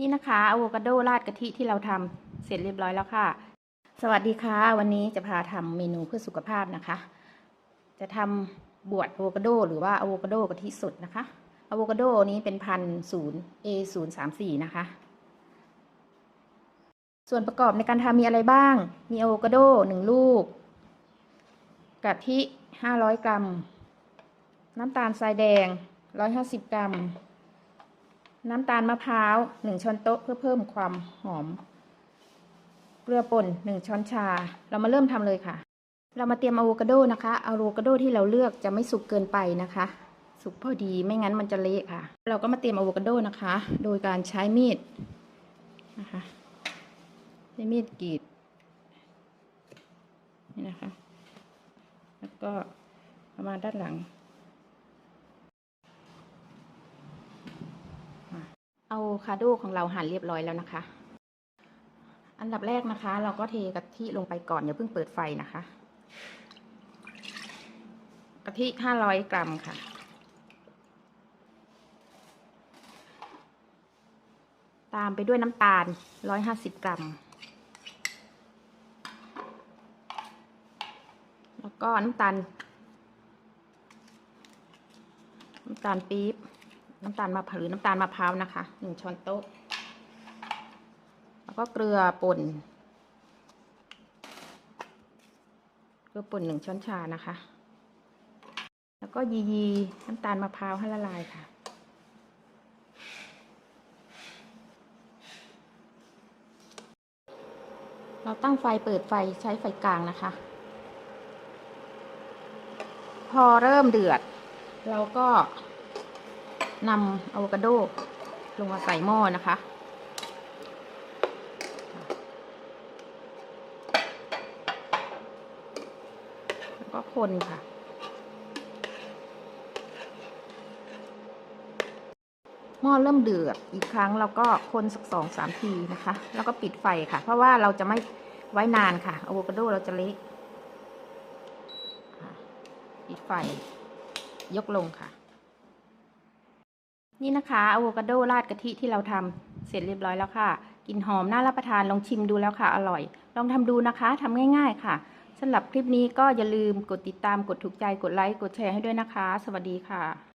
นี่นะคะอะโวคาโดราดกะทิที่เราทำเสร็จเรียบร้อยแล้วค่ะ สวัสดีค่ะ วันนี้จะพาทำเมนูเพื่อสุขภาพนะคะ จะทำบวชอะโวคาโดหรือว่าอะโวคาโดกะทิสดนะคะอะโวคาโดนี้เป็นพันศูนย์ A ศูนย์สามสี่นะคะ ส่วนประกอบในการทำมีอะไรบ้าง มีอะโวคาโดหนึ่งลูก กะทิห้าร้อยกรัม น้ำตาลทรายแดงร้อยห้าสิบกรัม น้ำตาลมะพร้าวหนึ่งช้อนโต๊ะเพื่อเพิ่มความหอม เกลือป่นหนึ่งช้อนชา เรามาเริ่มทำเลยค่ะ เรามาเตรียมอะโวคาโดนะคะอะโวคาโดที่เราเลือกจะไม่สุกเกินไปนะคะ สุกพอดีไม่งั้นมันจะเละค่ะ เราก็มาเตรียมอะโวคาโดนะคะ โดยการใช้มีดนะคะใช้มีดกรีดนี่นะคะ แล้วก็เอามาณด้านหลัง เอาคาโดของเราหั่นเรียบร้อยแล้วนะคะ อันดับแรกนะคะ เราก็เทกะทิลงไปก่อนอย่าเพิ่งเปิดไฟนะคะกะทิห้าร้อยกรัมค่ะ ตามไปด้วยน้ำตาลร้อยห้าสิบกรัม แล้วก็น้ำตาล น้ำตาลปี๊บ น้ำตาลมะพร้าวหรือน้ำตาลมะพร้าวนะคะหนึ่งช้อนโต๊ะ แล้วก็เกลือป่น เกลือป่นหนึ่งช้อนชานะคะ แล้วก็ยียีน้ำตาลมะพร้าวให้ละลายค่ะ เราตั้งไฟเปิดไฟใช้ไฟกลางนะคะ พอเริ่มเดือด เราก็ นำอะโวคาโดลงมาใส่หม้อนะคะ แล้วก็คนค่ะหม้อเริ่มเดือดอีกครั้งเราก็คนสักสองสามทีนะคะ แล้วก็ปิดไฟค่ะ เพราะว่าเราจะไม่ไว้นานค่ะอะโวคาโดเราจะเละค่ะปิดไฟ ยกลงค่ะ นี่นะคะอะโวคาโดราดกะทิที่เราทำเสร็จเรียบร้อยแล้วค่ะกลิ่นหอมน่ารับประทานลองชิมดูแล้วค่ะ อร่อย ลองทำดูนะคะทำง่าย ๆ ค่ะสำหรับคลิปนี้ก็อย่าลืมกดติดตามกดถูกใจกดไลค์กดแชร์ให้ด้วยนะคะ สวัสดีค่ะ